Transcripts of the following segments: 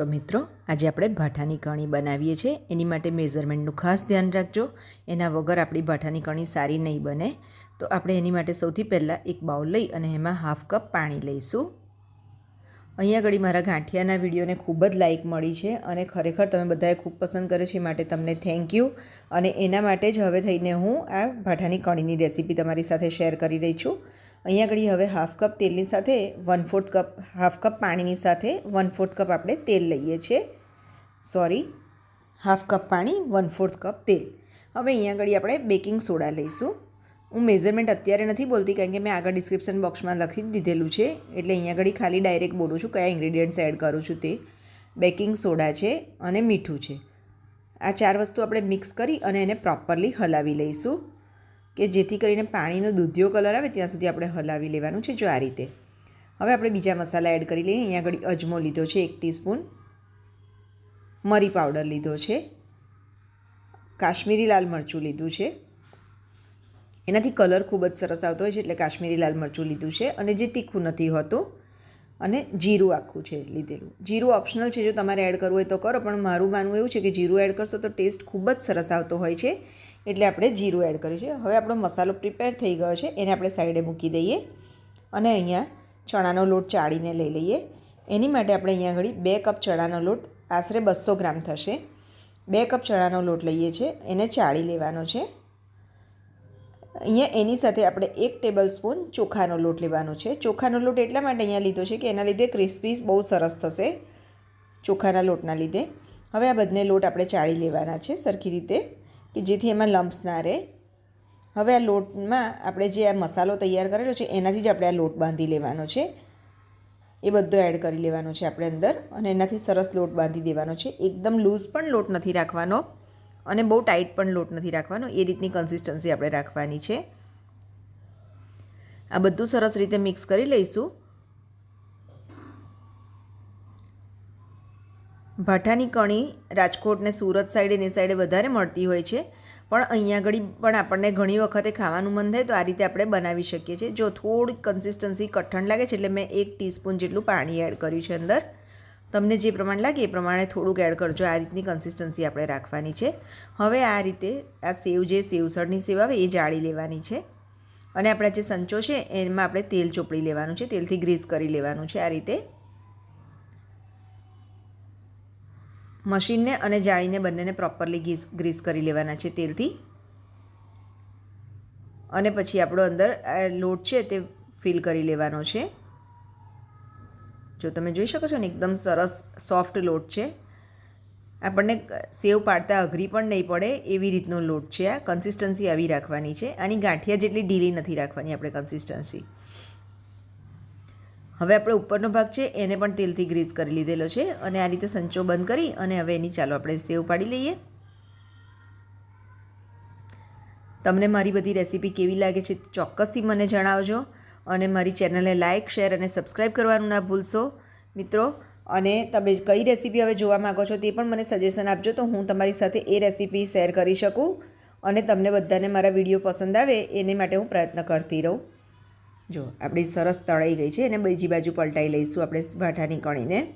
તો મિત્રો, આજે આપણે ભાઠાની કણી બનાવીએ છીએ. એની માટે મેઝરમેન્ટનું ખાસ ધ્યાન રાખજો. એના વગર આપણી ભાઠાની કણી સારી નહીં બને. તો આપણે એની માટે સૌથી પહેલાં એક બાઉલ લઈ અને એમાં હાફ કપ પાણી લઈશું. અહીંયા આગળ મારા ગાંઠિયાના વિડીયોને ખૂબ જ લાઇક મળી છે અને ખરેખર તમે બધાએ ખૂબ પસંદ કર્યો છે માટે તમને થેન્ક યુ. અને એના માટે જ હવે થઈને હું આ ભાઠાની કણીની રેસીપી તમારી સાથે શેર કરી રહી છું. અહીંયા આગળ હવે હાફ કપ તેલની સાથે one fourth cup, half cup પાણીની સાથે વન ફોર્થ કપ આપણે તેલ લઈએ છીએ. સોરી હાફ કપ પાણી વન ફોર્થ કપ તેલ. હવે અહીંયા આગળ આપણે બેકિંગ સોડા લઈશું. હું મેઝરમેન્ટ અત્યારે નથી બોલતી કારણ કે મેં આગળ ડિસ્ક્રિપ્શન બોક્સમાં લખી દીધેલું છે. એટલે અહીંયા આગળ ખાલી ડાયરેક્ટ બોલું છું કયા ઇન્ગ્રીડિયન્ટ્સ એડ કરું છું તે. બેકિંગ સોડા છે અને મીઠું છે. આ ચાર વસ્તુ આપણે મિક્સ કરી અને એને પ્રોપરલી હલાવી લઈશું. કે જેથી કરીને પાણીનો દૂધિયો કલર આવે ત્યાં સુધી આપણે હલાવી લેવાનું છે જો આ રીતે. હવે આપણે બીજા મસાલા એડ કરી લઈએ. અહીંયા આગળ અજમો લીધો છે એક ટીસ્પૂન. મરી પાવડર લીધો છે. કાશ્મીરી લાલ મરચું લીધું છે. એનાથી કલર ખૂબ જ સરસ આવતો હોય છે એટલે કાશ્મીરી લાલ મરચું લીધું છે અને જે તીખું નથી હોતું અને જીરું આખું છે લીધેલું. જીરું ઓપ્શનલ છે જો તમારે એડ કરવું હોય તો કરો, પણ મારું માનવું એવું છે કે જીરું એડ કરશો તો ટેસ્ટ ખૂબ જ સરસ આવતો હોય છે. એટલે આપણે જીરું એડ કર્યું છે. હવે આપણો મસાલો પ્રિપેર થઈ ગયો છે. એને આપણે સાઈડે મૂકી દઈએ અને અહીંયા ચણાનો લોટ ચાળીને લઈ લઈએ. એની માટે આપણે અહીંયા આગળ બે કપ ચણાનો લોટ, આશરે બસો ગ્રામ થશે. બે કપ ચણાનો લોટ લઈએ છીએ એને ચાળી લેવાનો છે. અહીંયા એની સાથે આપણે એક ટેબલ સ્પૂન ચોખાનો લોટ લેવાનો છે. ચોખાનો લોટ એટલા માટે અહીંયા લીધો છે કે એના લીધે ક્રિસ્પી બહુ સરસ થશે ચોખાના લોટના લીધે. હવે આ બંને લોટ આપણે ચાળી લેવાના છે સરખી રીતે. કે જેથી એમાં લમ્પ્સ ના રહે. હવે આ લોટમાં આપણે જે આ મસાલો તૈયાર કરેલો છે, એનાથી જ આપણે આ લોટ બાંધી લેવાનો છે. એ બધો એડ કરી લેવાનો છે આપણે અંદર અને એનાથી સરસ લોટ બાંધી દેવાનો છે. એકદમ લૂઝ પણ લોટ નથી રાખવાનો અને બહુ ટાઈટ પણ લોટ નથી રાખવાનો. એ રીતની કન્સિસ્ટન્સી આપણે રાખવાની છે. આ બધું સરસ રીતે મિક્સ કરી લઈશું. ભાઠાની કણી રાજકોટ ને સુરત સાઈડે એની સાઈડે વધારે મળતી હોય છે. પણ અહીંયા આગળ પણ આપણને ઘણી વખતે ખાવાનું મન થાય તો આ રીતે આપણે બનાવી શકીએ છીએ. જો થોડી કન્સિસ્ટન્સી કઠણ લાગે છે એટલે મેં એક ટીસ્પૂન જેટલું પાણી એડ કર્યું છે અંદર. તમને જે પ્રમાણે લાગે એ પ્રમાણે થોડુંક એડ કરજો. આ રીતની કન્સિસ્ટન્સી આપણે રાખવાની છે. હવે આ રીતે આ સેવ જે સેવસળની સેવ આવે એ જાળી લેવાની છે. અને આપણા જે સંચો છે એમાં આપણે તેલ ચોપડી લેવાનું છે. તેલથી ગ્રીસ કરી લેવાનું છે આ રીતે. મશીનને અને જાળીને બંનેને પ્રોપરલી ગીસ, ગ્રીસ કરી લેવાના છે તેલથી. અને પછી આપણો અંદર લોટ છે તે ફિલ કરી લેવાનો છે. જો તમે જોઈ શકો છો ને, એકદમ સરસ સોફ્ટ લોટ છે. આપણને સેવ પાડતા અઘરી પણ નહીં પડે એવી રીતનો લોટ છે આ. કન્સિસ્ટન્સી આવી રાખવાની છે. આની ગાંઠિયા જેટલી ઢીલી નથી રાખવાની આપણે કન્સિસ્ટન્સી હવે આપણે ઉપરનો ભાગ છે, એને પણ તેલથી ગ્રીસ કરી લીધેલો છે અને આ રીતે સંચો બંધ કરી અને હવે એની ચાલો આપણે સેવ પાડી લઈએ. તમને મારી બધી રેસીપી કેવી લાગે છે, ચોક્કસથી મને જણાવજો અને મારી ચેનલને લાઇક, શેર અને સબસ્ક્રાઈબ કરવાનું ના ભૂલશો. મિત્રો, અને તમે કઈ રેસીપી હવે જોવા માગો છો તે પણ મને સજેશન આપજો તો હું તમારી સાથે એ રેસીપી શેર કરી શકું અને તમને બધાને મારા વીડિયો પસંદ આવે એને માટે હું પ્રયત્ન કરતી રહું. જો, આપણી સરસ તળાઈ ગઈ છે, એને બીજી બાજુ પલટાઈ લઈશું આપણે ભાઠાની કણીને.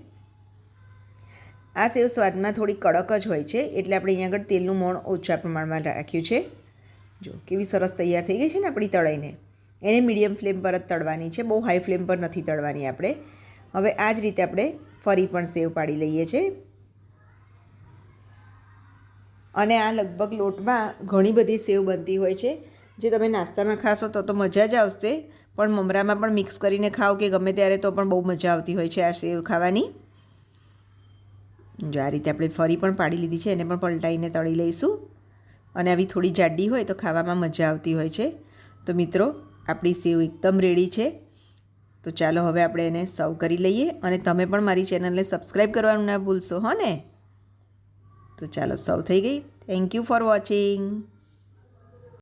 આ સેવ સ્વાદમાં થોડી કડક જ હોય છે, એટલે આપણે અહીંયા આગળ તેલનું મોણ ઓછા પ્રમાણમાં રાખ્યું છે. જો, કેવી સરસ તૈયાર થઈ ગઈ છે ને આપણી તળાઈને. એને મીડિયમ ફ્લેમ પર જ તળવાની છે, બહુ હાઈ ફ્લેમ પર નથી તળવાની આપણે. હવે આ જ રીતે આપણે ફરી પણ સેવ પાડી લઈએ છીએ અને આ લગભગ લોટમાં ઘણી બધી સેવ બનતી હોય છે. જે તમે નાસ્તામાં ખાશો તો તો મજા જ આવશે. પણ મમરામાં પણ મિક્સ કરીને ખાઓ કે ગમે ત્યારે તો પણ બહુ મજા આવતી હોય છે આ સેવ ખાવાની. જો આ રીતે આપણે ફરી પણ પાડી લીધી છે, એને પણ પલટાઈને તળી લઈશું. અને આવી થોડી જાડી હોય તો ખાવામાં મજા આવતી હોય છે. તો મિત્રો, આપણી સેવ એકદમ રેડી છે. તો ચાલો હવે આપણે એને સર્વ કરી લઈએ અને તમે પણ મારી ચેનલને સબસ્ક્રાઈબ કરવાનું ના ભૂલશો, હો ને? તો ચાલો, સર્વ થઈ ગઈ. Thank you for watching